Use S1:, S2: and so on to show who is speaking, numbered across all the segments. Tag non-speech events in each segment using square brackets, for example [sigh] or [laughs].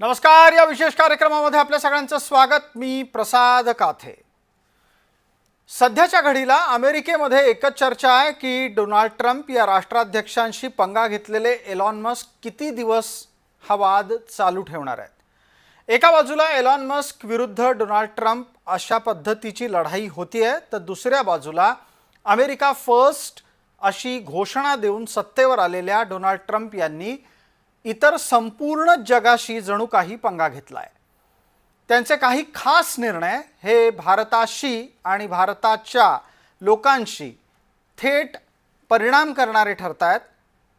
S1: नमस्कार या विशेष कार्यक्रमामध्ये आपल्या सगळ्यांचं स्वागत. मी प्रसाद काथे. सध्याच्या घडीला अमेरिकेमध्ये एकच चर्चा आहे की डोनाल्ड ट्रम्प या राष्ट्राध्यक्षांशी पंगा घेतलेले एलॉन मस्क किती दिवस हा वाद चालू ठेवणार आहेत? एका बाजूला एलॉन मस्क विरुद्ध डोनाल्ड ट्रम्प अशा पद्धतीची लढाई होतीये तर दुसऱ्या बाजूला अमेरिका फर्स्ट अशी घोषणा देऊन सत्तेवर आलेल्या डोनाल्ड ट्रम्प यांनी इतर संपूर्ण जगाशी जणू काही पंगा घेतलाय. त्यांचे काही खास निर्णय हे भारताशी आणि भारताच्या लोकांशी थेट परिणाम करणारे ठरत आहेत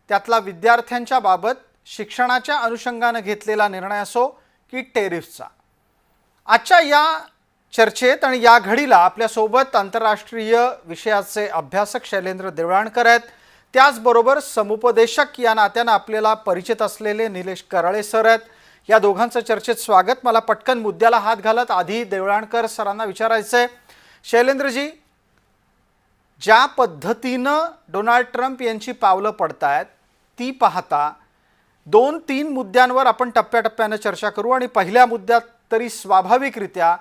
S1: त्यातला विद्यार्थ्यांच्या बाबत शिक्षणाच्या अनुषंगानं घेतलेला निर्णय असो की टेरिफचा. आजच्या या चर्चेत आणि या घडीला आपल्यासोबत आंतरराष्ट्रीय विषयाचे अभ्यासक शैलेंद्र देवळाणकर आहेत. त्याचबरोबर समुपदेशक या नात्यानं आपल्याला परिचित असलेले निलेश कराळे सर आहेत. या दोघांचं चर्चेत स्वागत. मला पटकन मुद्द्याला हात घालत आधी देवळाणकर सरांना विचारायचं आहे शैलेंद्रजी ज्या पद्धतीनं डोनाल्ड ट्रम्प यांची पावलं पडतायत ती पाहता दोन तीन मुद्द्यांवर आपण टप्प्याटप्प्यानं चर्चा करू आणि पहिल्या मुद्द्यात तरी स्वाभाविकरित्या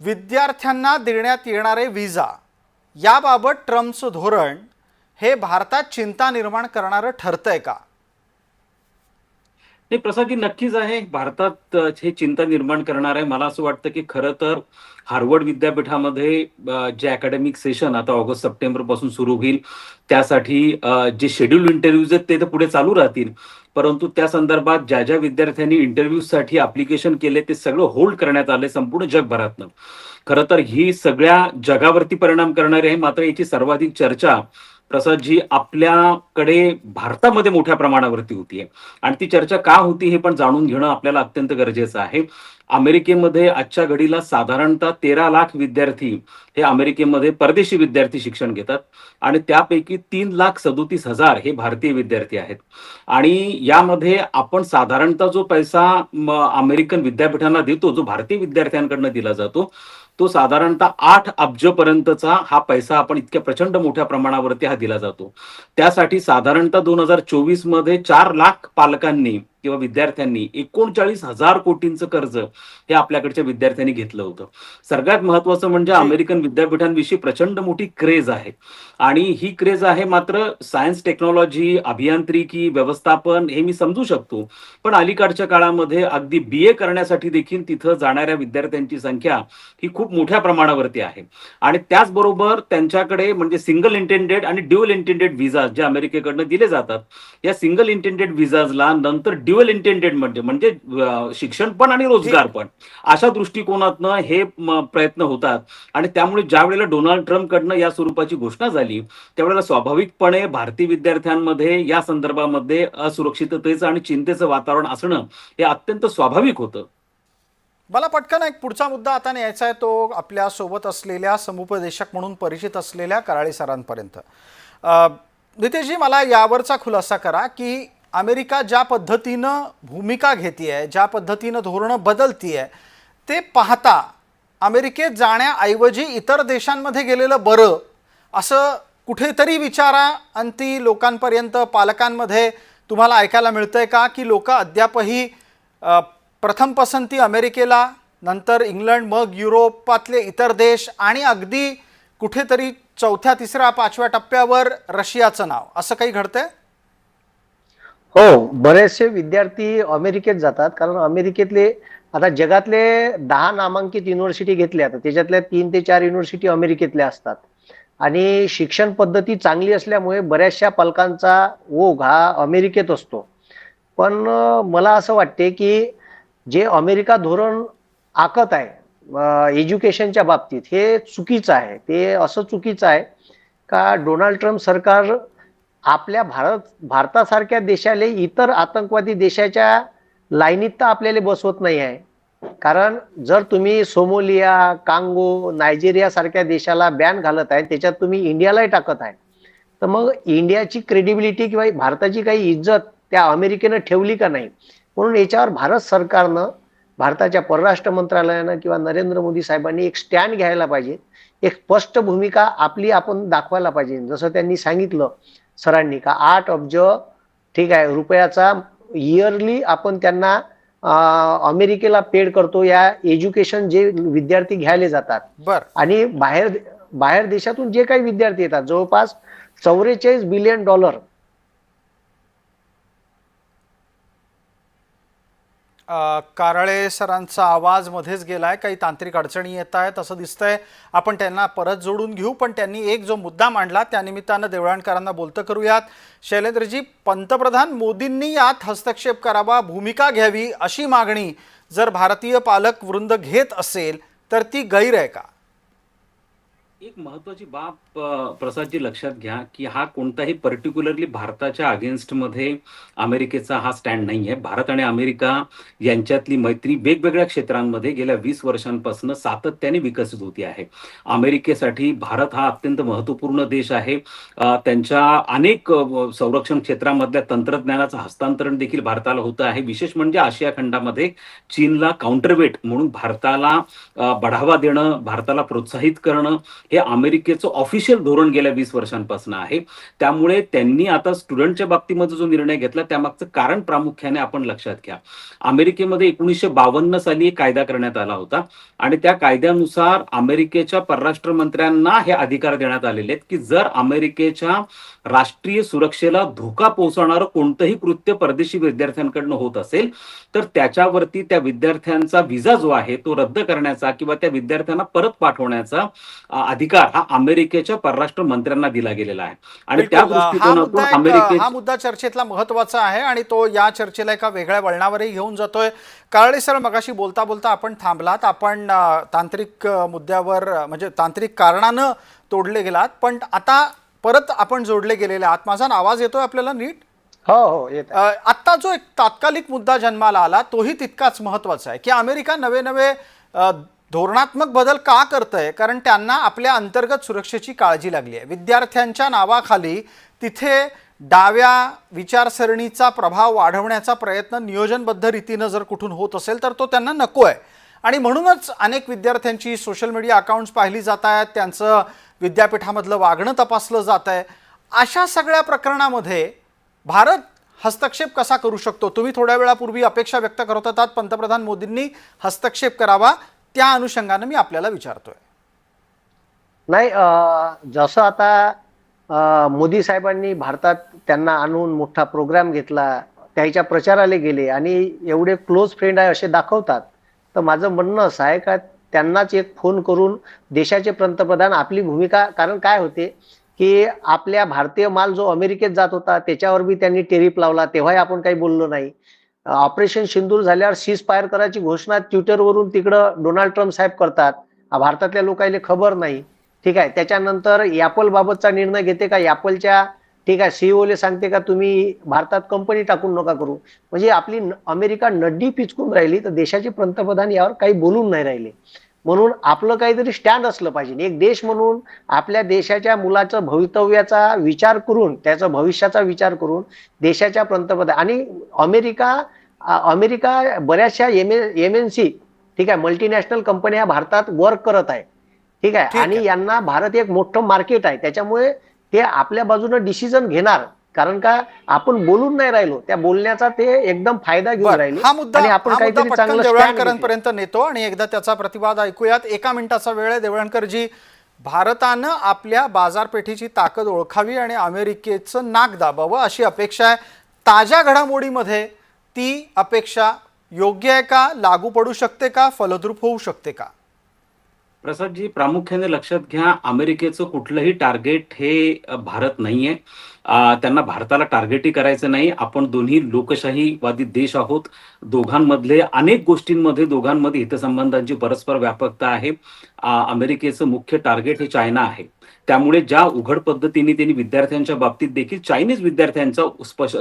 S1: विद्यार्थ्यांना देण्यात येणारे विजा याबाबत ट्रम्पचं धोरण हे भारतात चिंता निर्माण करणारं ठरतंय का?
S2: नाही प्रसादजी नक्कीच आहे. भारतात हे चिंता निर्माण करणार आहे. मला असं वाटतं की खरं तर हार्वर्ड विद्यापीठामध्ये जे अकॅडमिक सेशन आता ऑगस्ट सप्टेंबरपासून सुरू होईल त्यासाठी जे शेड्यूल इंटरव्ह्यूज आहेत ते तर पुढे चालू राहतील. परंतु त्या संदर्भात ज्या ज्या विद्यार्थ्यांनी इंटरव्ह्यूसाठी अप्लिकेशन केले ते सगळं होल्ड करण्यात आले संपूर्ण जगभरातनं. खरं तर ही सगळ्या जगावरती परिणाम करणारी आहे. मात्र याची सर्वाधिक चर्चा प्रसाद जी आपल्याकडे भारतामध्ये मोठ्या प्रमाणावरती होतीये. आणि ती चर्चा का होती हे पण जाणून घेणं आपल्याला अत्यंत गरजेचं आहे. अमेरिकेमध्ये आजच्या घडीला साधारणतः तेरा लाख विद्यार्थी हे अमेरिकेमध्ये परदेशी विद्यार्थी शिक्षण घेतात. आणि त्यापैकी तीन लाख सदोतीस हजार हे भारतीय विद्यार्थी आहेत. आणि यामध्ये आपण साधारणतः जो पैसा अमेरिकन विद्यापीठांना देतो जो भारतीय विद्यार्थ्यांकडनं दिला जातो तो साधारणतः आठ अब्जपर्यंतचा हा पैसा आपण इतक्या प्रचंड मोठ्या प्रमाणावरती हा दिला जातो. त्यासाठी साधारणतः दोन हजार चोवीसमध्ये चार लाख पालकांनी किंवा विद्यार्थ्यांनी एकोणचाळीस हजार कोटींचं कर्ज हे आपल्याकडच्या विद्यार्थ्यांनी घेतलं होतं. सगळ्यात महत्वाचं म्हणजे अमेरिकन विद्यापीठांविषयी प्रचंड मोठी क्रेज आहे. आणि ही क्रेज आहे मात्र सायन्स टेक्नॉलॉजी अभियांत्रिकी व्यवस्थापन हे मी समजू शकतो. पण अलीकडच्या काळामध्ये अगदी बी ए करण्यासाठी देखील तिथं जाणाऱ्या विद्यार्थ्यांची संख्या ही खूप मोठ्या प्रमाणावरती आहे. आणि त्याचबरोबर त्यांच्याकडे म्हणजे सिंगल इंटेंडेड आणि ड्युअल इंटेंडेड व्हिजा जे अमेरिकेकडनं दिले जातात या सिंगल इंटेंडेड व्हिजाजला नंतर ड्युअल इंटेंडेड म्हणजे म्हणजे शिक्षण पण आणि रोजगार पण. अशा दृष्टिकोनातनं हे प्रयत्न होतात. आणि त्यामुळे ज्या वेळेला डोनाल्ड ट्रम्प कडनं या स्वरूपाची घोषणा झाली त्यावेळेला स्वाभाविकपणे भारतीय विद्यार्थ्यांमध्ये या संदर्भामध्ये असुरक्षिततेचं आणि चिंतेचं वातावरण असणं हे अत्यंत स्वाभाविक होतं.
S1: मला पटकन एक पुढचा मुद्दा आता न्यायचा आहे तो आपल्यासोबत असलेल्या समुपदेशक म्हणून परिचित असलेल्या कराळे सरांपर्यंत. नितेशजी मला यावरचा खुलासा करा की अमेरिका ज्या पद्धतीनं भूमिका घेते ज्या पद्धतीनं धोरणं बदलतीये ते पाहता अमेरिकेत जाण्याऐवजी इतर देशांमध्ये गेलेलं बरं असं कुठेतरी विचारा. अंती लोकांपर्यंत पालकांमध्ये तुम्हाला ऐकायला मिळतं आहे का? की लोक अद्यापही प्रथम पसंती अमेरिकेला नंतर इंग्लंड मग युरोपातले इतर देश आणि अगदी कुठेतरी चौथ्या तिसऱ्या पाचव्या टप्प्यावर रशियाचं नाव. असं काही घडतंय?
S3: हो बरेचसे विद्यार्थी अमेरिकेत जातात. कारण अमेरिकेतले आता जगातले दहा नामांकित युनिव्हर्सिटी घेतल्या तर त्याच्यातल्या तीन ते चार युनिव्हर्सिटी अमेरिकेतल्या असतात. आणि शिक्षण पद्धती चांगली असल्यामुळे बऱ्याचशा पालकांचा ओघ हा अमेरिकेत असतो. पण मला असं वाटते की जे अमेरिका धोरण आखत आहे एज्युकेशनच्या बाबतीत हे चुकीचं आहे. ते असं चुकीचं आहे का डोनाल्ड ट्रम्प सरकार आपल्या भारत भारतासारख्या देशाला इतर आतंकवादी देशाच्या लाईनीत तर आपल्याला बसवत नाही आहे. कारण जर तुम्ही सोमोलिया कांगो नायजेरिया सारख्या देशाला बॅन घालत आहे त्याच्यात तुम्ही इंडियालाही टाकत आहे. तर मग इंडियाची क्रेडिबिलिटी किंवा भारताची काही इज्जत त्या अमेरिकेनं ठेवली का नाही? म्हणून याच्यावर भारत सरकारनं भारताच्या परराष्ट्र मंत्रालयानं किंवा नरेंद्र मोदी साहेबांनी एक स्टँड घ्यायला पाहिजे. एक स्पष्ट भूमिका आपली आपण दाखवायला पाहिजे. जसं त्यांनी सांगितलं सरांनी का? आठ अब्ज ठीक आहे रुपयाचा इयरली आपण त्यांना अमेरिकेला पेड करतो. या एज्युकेशन जे विद्यार्थी घ्यायला जातात.
S1: बर.
S3: आणि बाहेर बाहेर देशातून जे काही विद्यार्थी येतात जवळपास चौवेचाळीस बिलियन डॉलर
S1: कारळे सरांचा आवाज मध्येच गेलाय. काही तांत्रिक अडचणी येत आहेत असं दिसतंय. आपण त्यांना परत जोडून घेऊ पण त्यांनी एक जो मुद्दा मांडला त्यानिमित्तानं देवळाणकरांना बोलतं करूयात. शैलेंद्रजी पंतप्रधान मोदींनी यात हस्तक्षेप करावा भूमिका घ्यावी अशी मागणी जर भारतीय पालक वृंद घेत असेल तर ती गैर आहे का?
S2: एक महत्वाची बाब प्रसादजी लक्षात घ्या की हा कोणताही पर्टिक्युलरली भारताच्या अगेन्स्टमध्ये अमेरिकेचा हा स्टँड नाही आहे भारत आणि अमेरिका यांच्यातली मैत्री वेगवेगळ्या क्षेत्रांमध्ये गेल्या वीस वर्षांपासून सातत्याने विकसित होती आहे. अमेरिकेसाठी भारत हा अत्यंत महत्त्वपूर्ण देश आहे. त्यांच्या अनेक संरक्षण क्षेत्रामधल्या तंत्रज्ञानाचं हस्तांतरण देखील भारताला होतं आहे. विशेष म्हणजे आशिया खंडामध्ये चीनला काउंटरवेट म्हणून भारताला बढावा देणं भारताला प्रोत्साहित करणं हे अमेरिकेचं ऑफिशियल धोरण गेल्या वीस वर्षांपासून आहे. त्यामुळे त्यांनी आता स्टुडंटच्या बाबतीमध्ये जो निर्णय घेतला त्यामागचं कारण प्रामुख्याने आपण लक्षात घ्या. अमेरिकेमध्ये एकोणीसशे बावन्न साली एक कायदा करण्यात आला होता आणि त्या कायद्यानुसार अमेरिकेच्या परराष्ट्र मंत्र्यांना हे अधिकार देण्यात आलेले आहेत की जर अमेरिकेच्या राष्ट्रीय सुरक्षेला धोका पोहोचवणारं कोणतंही कृत्य परदेशी विद्यार्थ्यांकडनं होत असेल तर त्याच्यावरती त्या विद्यार्थ्यांचा विजा जो आहे तो रद्द करण्याचा किंवा त्या विद्यार्थ्यांना परत पाठवण्याचा अधिकार हा अमेरिकेच्या परराष्ट्र मंत्र्यांना दिला गेलेला आहे. आणि त्या.
S1: हा
S2: दृष्टिकोनातून अमेरिके
S1: हा मुद्दा चर्चेतला महत्त्वाचा आहे आणि तो या चर्चेला एका वेगळ्या वळणावरही घेऊन जातोय. काळळे सर मगाशी बोलता बोलता आपण थांबलात. आपण तांत्रिक मुद्द्यावर म्हणजे तांत्रिक कारणानं तोडले गेलात. पण आता परत आपण जोडले गेलेले आहात. माझा आवाज येतोय आपल्याला नीट?
S3: हो हो येत
S1: आत्ता जो एक तात्कालिक मुद्दा जन्माला आला तोही तितकाच महत्त्वाचा आहे. की अमेरिका नवे नवे धोरणात्मक बदल का करतंय? कारण त्यांना आपल्या अंतर्गत सुरक्षेची काळजी लागली आहे. विद्यार्थ्यांच्या नावाखाली तिथे डाव्या विचारसरणीचा प्रभाव वाढवण्याचा प्रयत्न नियोजनबद्ध रीतीनं जर कुठून होत असेल तर तो त्यांना नको आहे. आणि म्हणूनच अनेक विद्यार्थ्यांची सोशल मीडिया अकाउंट्स पाहिली जात आहेत त्यांचं विद्यापीठामधलं वागणं तपासलं जात आहे. अशा सगळ्या प्रकरणामध्ये भारत हस्तक्षेप कसा करू शकतो? तुम्ही थोड्या वेळापूर्वी अपेक्षा व्यक्त करत होतात पंतप्रधान मोदींनी हस्तक्षेप करावा. त्या अनुषंगानं मी आपल्याला विचारतोय.
S3: नाही जसं आता मोदी साहेबांनी भारतात त्यांना आणून मोठा प्रोग्राम घेतला त्याच्या प्रचाराला गेले आणि एवढे क्लोज फ्रेंड आहे असे दाखवतात. तर माझं म्हणणं असं आहे का त्यांनाच एक फोन करून देशाचे पंतप्रधान आपली भूमिका कारण काय होते की आपल्या भारतीय माल जो अमेरिकेत जात होता त्याच्यावर बी त्यांनी टेरिप लावला तेव्हाही आपण काही बोललो नाही. ऑपरेशन सिंदूर झाल्यावर सीज फायर करायची घोषणा ट्विटरवरून तिकडं डोनाल्ड ट्रम्प साहेब करतात. भारतातल्या लोकांना खबर नाही. ठीक आहे त्याच्यानंतर ॲपल बाबतचा निर्णय घेते का? ॲपलच्या ठीक आहे सीईओले सांगते का तुम्ही भारतात कंपनी टाकून नका करू. म्हणजे आपली न- अमेरिका नड्डी पिचकून राहिली तर देशाचे पंतप्रधान यावर काही बोलून नाही राहिले. म्हणून आपलं काहीतरी स्टँड असलं पाहिजे. एक देश म्हणून आपल्या देशाच्या मुलाचं भवितव्याचा विचार करून त्याचा भविष्याचा विचार करून देशाच्या पंतप्रधान आणि अमेरिका अमेरिका बऱ्याचशा एम एम एन सी ठीक आहे मल्टीनॅशनल कंपन्या भारतात वर्क करत आहे. ठीक आहे. आणि यांना भारत एक मोठं मार्केट आहे. त्याच्यामुळे ते आपल्या बाजूने डिसिजन घेणार. कारण का आपण बोलून नाही राहिलो. त्या बोलण्याचा ते एकदम फायदा घेऊन राहिले.
S1: हा मुद्दा
S3: आपण काहीतरी चांगलं.
S1: देवळणकरांपर्यंत नेतो आणि एकदा त्याचा प्रतिवाद ऐकूयात. एका मिनिटाचा वेळ आहे. देवळणकरजी भारतानं आपल्या बाजारपेठेची ताकद ओळखावी आणि अमेरिकेचं नाक दाबावं अशी अपेक्षा आहे. ताज्या घडामोडीमध्ये ती अपेक्षा योग्य आहे का? लागू पडू शकते का? फलद्रूप होऊ शकते का?
S2: प्रसादजी प्रामुख्याने लक्षात घ्या अमेरिकेचं कुठलंही टार्गेट हे भारत नाहीये. त्यांना भारताला टार्गेटही करायचं नाही. आपण दोन्ही लोकशाहीवादी देश आहोत. दोघांमधले अनेक गोष्टींमध्ये दोघांमध्ये हितसंबंधांची परस्पर व्यापकता आहे. अमेरिकेचं मुख्य टार्गेट हे चायना आहे. त्यामुळे ज्या उघड पद्धतीने त्यांनी विद्यार्थ्यांच्या बाबतीत देखील चायनीज विद्यार्थ्यांचा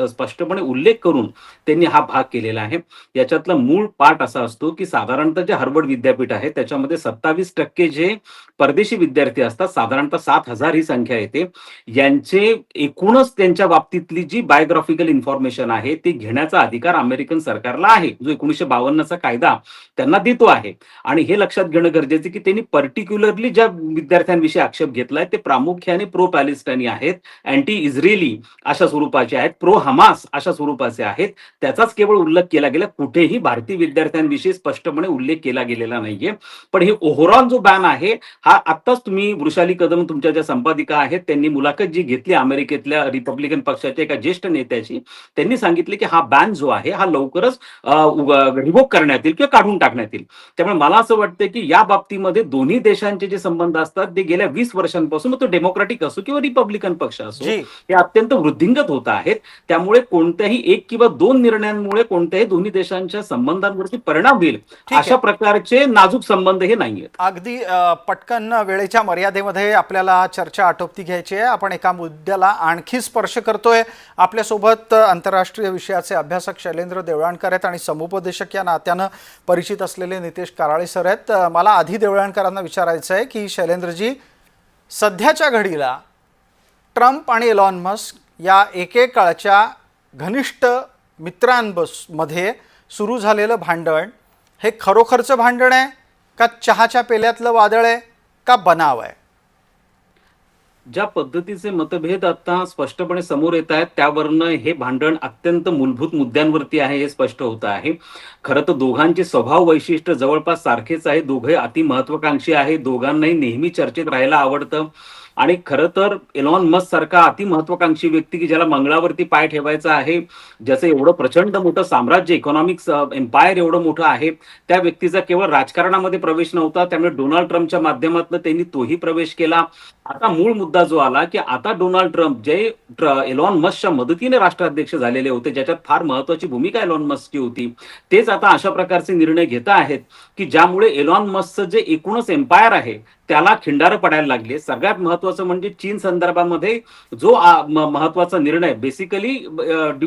S2: स्पष्टपणे उल्लेख करून त्यांनी हा भाग केलेला आहे. याच्यातला मूळ पाठ असा असतो की साधारणतः जे हार्वर्ड विद्यापीठ आहे त्याच्यामध्ये सत्तावीस टक्के जे परदेशी विद्यार्थी असतात साधारणतः सात हजार ही संख्या येते. यांचे एकूणच त्यांच्या बाबतीतली जी बायोग्राफिकल इन्फॉर्मेशन आहे ती घेण्याचा अधिकार अमेरिकन सरकारला आहे. जो एकोणीशे बावन्नचा कायदा त्यांना देतो आहे. आणि हे लक्षात घेणं गरजेचं की त्यांनी पर्टिक्युलरली ज्या विद्यार्थ्यांविषयी आक्षेप घेतलाय ते प्रामुख्याने प्रो पॅलेस्टाईनी आहेत अँटी इस्रेली अशा स्वरूपाचे आहेत प्रो हमास अशा स्वरूपाचे आहेत. त्याचाच केवळ उल्लेख केला गेला कुठेही भारतीय विद्यार्थ्यांविषयी स्पष्टपणे उल्लेख केला गेलेला नाहीये. पण हे ओव्हरऑल जो बॅन आहे हा आत्ताच तुम्ही वृषाली कदम तुमच्या ज्या संपादिका आहेत त्यांनी मुलाखत जी घेतली अमेरिकेतल्या रिपब्लिकन पक्षाच्या एका ज्येष्ठ नेत्याची त्यांनी सांगितले की हा बॅन जो आहे हा लवकरच रिवोक करण्यात येईल किंवा काढून टाकण्यात येईल. त्यामुळे मला असं वाटतं की या बाबतीमध्ये दोन्ही देशांचे जे संबंध असतात ते गेल्या वीस वर्षांपासून मग तो डेमोक्रॅटिक असो किंवा रिपब्लिकन पक्ष असो हे अत्यंत वृद्धिंगत होत आहेत. त्यामुळे कोणत्याही एक किंवा दोन निर्णयांमुळे कोणत्याही दोन्ही देशांच्या संबंधांवरती परिणाम होईल. अशा प्रकारचे नाजूक संबंध हे नाहीयेत.
S1: अगदी पटकन वेळेच्या मर्यादेमध्ये आपल्याला चर्चा आटोपती घ्यायची आहे. आपण एका मुद्द्याला आणखी स्पर्श करतोय. आपल्यासोबत आंतरराष्ट्रीय विषयाचे अभ्यासक शैलेंद्र देवळाणकर आहेत आणि समुपदेशक या नात्यानं परिचित असलेले नितेश कराळे सर आहेत. मला आधी देवळाणकरांना विचारायचं आहे की शैलेंद्रजी सध्याच्या घडीला ट्रम्प आणि एलॉन मस्क या एकेकाळच्या घनिष्ठ मित्रांबसमध्ये सुरू झालेलं भांडण हे खरोखरचं भांडण आहे का चहाच्या पेल्यातलं वादळ आहे का बनाव आहे?
S2: ज्या पद्धतीचे मतभेद आता स्पष्टपणे समोर येत आहेत त्यावरनं हे भांडण अत्यंत मूलभूत मुद्द्यांवरती आहे हे स्पष्ट होत आहे. खरं तर दोघांचे स्वभाव वैशिष्ट्य जवळपास सारखेच आहे दोघे अति महत्वाकांक्षी आहे दोघांनाही नेहमी चर्चेत राहायला आवडतं. आणि खरं तर एलॉन मस्क सारखा अति महत्वाकांक्षी व्यक्ती की ज्याला मंगळावरती पाय ठेवायचा आहे ज्याचं एवढं प्रचंड मोठं साम्राज्य इकॉनॉमिक्स एम्पायर एवढं मोठं आहे त्या व्यक्तीचा केवळ राजकारणामध्ये प्रवेश नव्हता. त्यामुळे डोनाल्ड ट्रम्पच्या माध्यमातून त्यांनी तोही प्रवेश केला. आता मूळ मुद्दा जो आला की आता डोनाल्ड ट्रम्प जे एलॉन मस्कच्या मदतीने राष्ट्राध्यक्ष झालेले होते ज्याच्यात फार महत्वाची भूमिका एलॉन मस्कची होती तेच आता अशा प्रकारचे निर्णय घेत आहेत की ज्यामुळे एलॉन मस्कचं जे एकूणच एम्पायर आहे त्याला खिंडारं पडायला लागले. सगळ्यात महत्वाचं म्हणजे चीन संदर्भामध्ये जो महत्त्वाचा निर्णय बेसिकली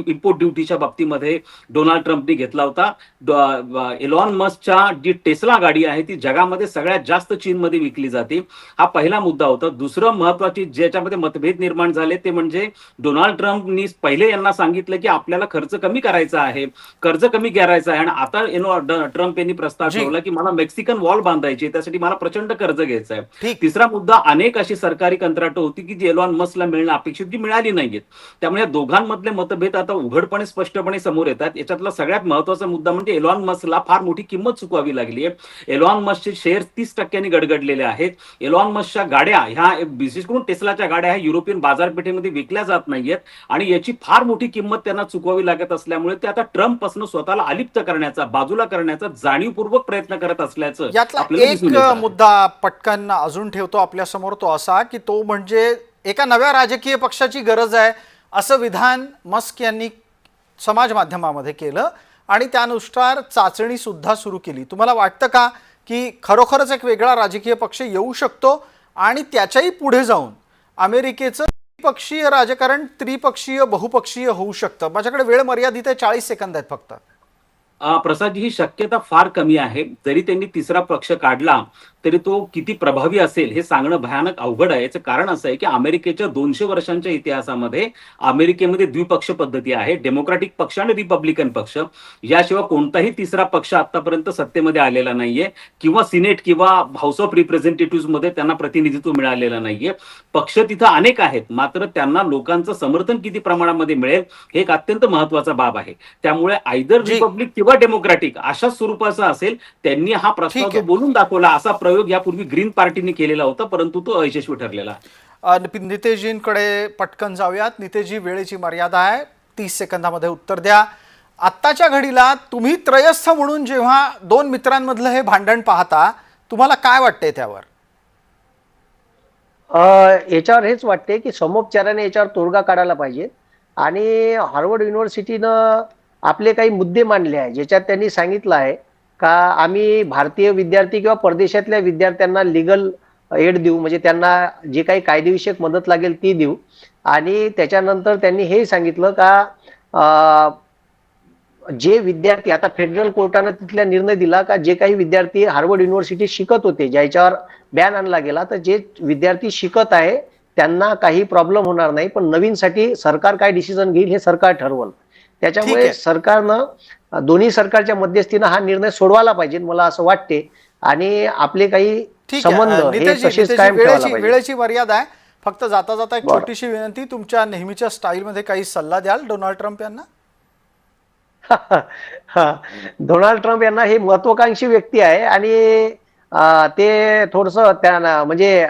S2: इम्पोर्ट ड्युटीच्या बाबतीमध्ये डोनाल्ड ट्रम्पने घेतला होता. एलॉन मस्कच्या जी टेस्ला गाडी आहे ती जगामध्ये सगळ्यात जास्त चीनमध्ये विकली जाते. हा पहिला मुद्दा होता. दुसरं महत्वाची ज्याच्यामध्ये मतभेद निर्माण झाले ते म्हणजे डोनाल्ड ट्रम्पनी पहिले यांना सांगितलं की आपल्याला खर्च कमी करायचा आहे. कर्ज कमी करायचं आहे. आणि आता एनो- ट्रम्प यांनी प्रस्ताव. ठेवला की मला मेक्सिकन वॉल बांधायची त्यासाठी मला प्रचंड कर्ज घ्यायचं आहे तिसरा मुद्दा अनेक अशी सरकारी कंत्राटं होती की जी एलॉन मस्कला मिळणं अपेक्षित जी मिळाली नाहीयेत. त्यामुळे या दोघांमधले मतभेद आता उघडपणे स्पष्टपणे समोर येतात. याच्यातला सगळ्यात महत्त्वाचा मुद्दा म्हणजे एलॉन मस्कला फार मोठी किंमत चुकवावी लागली आहे. एलॉन मस्कचे शेअर तीस टक्क्यांनी गडगडलेले आहेत. एलॉन मस्कच्या गाड्या ह्या विशेष करून टेस्लाच्या गाड्या ह्या युरोपियन बाजारपेठेमध्ये विकल्या जात नाहीयेत. आणि याची फार मोठी किंमत त्यांना चुकवावी लागत असल्यामुळे ते आता ट्रम्पपासून स्वतःला अलिप्त करण्याचा बाजूला करण्याचा जाणीवपूर्वक प्रयत्न करत असल्याचं
S1: एक. मुद्दा पटकन अजून ठेवतो आपल्यासमोर तो असा की तो म्हणजे एका नव्या राजकीय पक्षाची गरज आहे असं विधान मस्क यांनी समाज माध्यमामध्ये केलं आणि त्यानुसार चाचणी सुद्धा सुरू केली. तुम्हाला वाटतं का की खरोखरच एक वेगळा राजकीय पक्ष येऊ शकतो आणि त्याच्याही पुढे जाऊन अमेरिकेचं त्रिपक्षीय राजकारण त्रिपक्षीय बहुपक्षीय होऊ शकतं? माझ्याकडे वेळ मर्यादित आहे चाळीस सेकंद आहेत फक्त.
S2: अ, प्रसादजी ही शक्यता फार कमी आहे. जरी त्यांनी तिसरा पक्ष काढला तरी तो किती प्रभावी असेल हे सांगणं भयानक अवघड आहे. याचं कारण असं आहे की अमेरिकेच्या दोनशे वर्षांच्या इतिहासामध्ये अमेरिकेमध्ये द्विपक्ष पद्धती आहे. डेमोक्रॅटिक पक्ष आणि रिपब्लिकन पक्ष. याशिवाय कोणताही तिसरा पक्ष आतापर्यंत सत्तेमध्ये आलेला नाहीये. किंवा सिनेट किंवा हाऊस ऑफ रिप्रेझेंटेटिव्हमध्ये त्यांना प्रतिनिधित्व मिळालेलं नाहीये. पक्ष तिथं अनेक आहेत. मात्र त्यांना लोकांचं समर्थन किती प्रमाणामध्ये मिळेल हे एक अत्यंत महत्त्वाचा बाब आहे. त्यामुळे आयदर. रिपब्लिक किंवा डेमोक्रॅटिक अशा स्वरूपाचा असेल त्यांनी हा प्रस्ताव जो. बोलून दाखवला असा प्रयोग यापूर्वी ग्रीन पार्टीने केलेला होता परंतु तो अयशस्वी ठरलेला.
S1: नितेशजींकडे पटकन जाऊयात. नितेशजी वेळेची मर्यादा आहे. तीस सेकंदामध्ये उत्तर द्या. आत्ताच्या घडीला तुम्ही त्रयस्थ म्हणून जेव्हा दोन मित्रांमधलं हे भांडण पाहता तुम्हाला काय वाटतंय त्यावर?
S3: अ, याच्यावर हेच वाटते की समोपचाराने याच्यावर तोडगा काढायला पाहिजे. आणि हार्वर्ड युनिव्हर्सिटीनं आपले काही मुद्दे मांडले आहे ज्याच्यात त्यांनी सांगितलं आहे का आम्ही भारतीय विद्यार्थी किंवा परदेशातल्या विद्यार्थ्यांना लिगल एड देऊ म्हणजे त्यांना जे काही कायदेविषयक मदत लागेल ती देऊ. आणि त्याच्यानंतर त्यांनी हे सांगितलं का जे विद्यार्थी आता फेडरल कोर्टानं तिथल्या निर्णय दिला का जे काही विद्यार्थी हार्वर्ड युनिव्हर्सिटीत शिकत होते ज्याच्यावर बॅन आणला गेला तर जे विद्यार्थी शिकत आहे त्यांना काही प्रॉब्लेम होणार नाही पण नवीनसाठी सरकार काय डिसिजन घेईल हे सरकार ठरवल. त्याच्यामुळे. सरकारनं दोन्ही सरकारच्या मध्यस्थीनं हा निर्णय सोडवायला पाहिजे मला असं वाटते आणि आपले काही संबंध हे कायम
S1: वेळेची मर्यादा आहे फक्त जाता जाता एक. छोटीशी विनंती तुमच्या नेहमीच्या स्टाईलमध्ये काही सल्ला द्याल डोनाल्ड ट्रम्प यांना [laughs]
S3: हा. डोनाल्ड ट्रम्प यांना हे महत्वाकांक्षी व्यक्ती आहे आणि ते थोडस त्यांना म्हणजे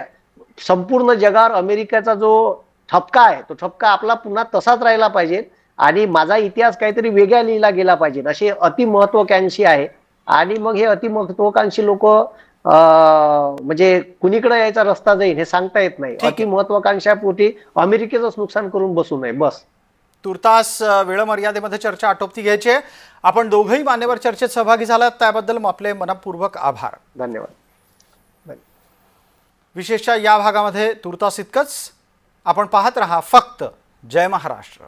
S3: संपूर्ण जगावर अमेरिकेचा जो ठपका आहे तो ठपका आपला पुन्हा तसाच राहिला पाहिजे आणि माझा इतिहास काहीतरी वेगळा लिहिला गेला पाहिजे असे अति महत्वाकांक्षी आहे. आणि मग हे अति महत्वाकांक्षी लोक म्हणजे कुणीकडे यायचा रस्ता जाईल हे सांगता येत नाही.
S1: ठीक आहे.
S3: अति महत्वाकांक्षापोटी अमेरिकेचंच नुकसान करून बसू नये. बस.
S1: तुर्तास वेळमर्यादेमध्ये चर्चा आटोपती घ्यायची. आहे. आपण दोघंही मान्यवर चर्चेत सहभागी झालात. त्याबद्दल आपले मनपूर्वक आभार.
S3: धन्यवाद.
S1: विशेषतः या भागामध्ये तुर्तास इतकंच. आपण पाहत रहा फक्त जय महाराष्ट्र.